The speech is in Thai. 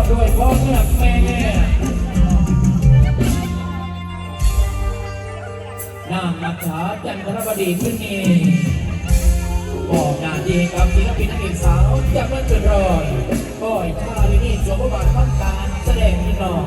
อบด้วยพร้อมเลือกแม่นางมัชาจันทรบดีขึ้นเองบอกนาดีครับศิลปินนักเอกสาวจากเมื่อเกิดรอยก้อยข้าลินี่สวมบทบาทต้องการแสดงนิดหน่อย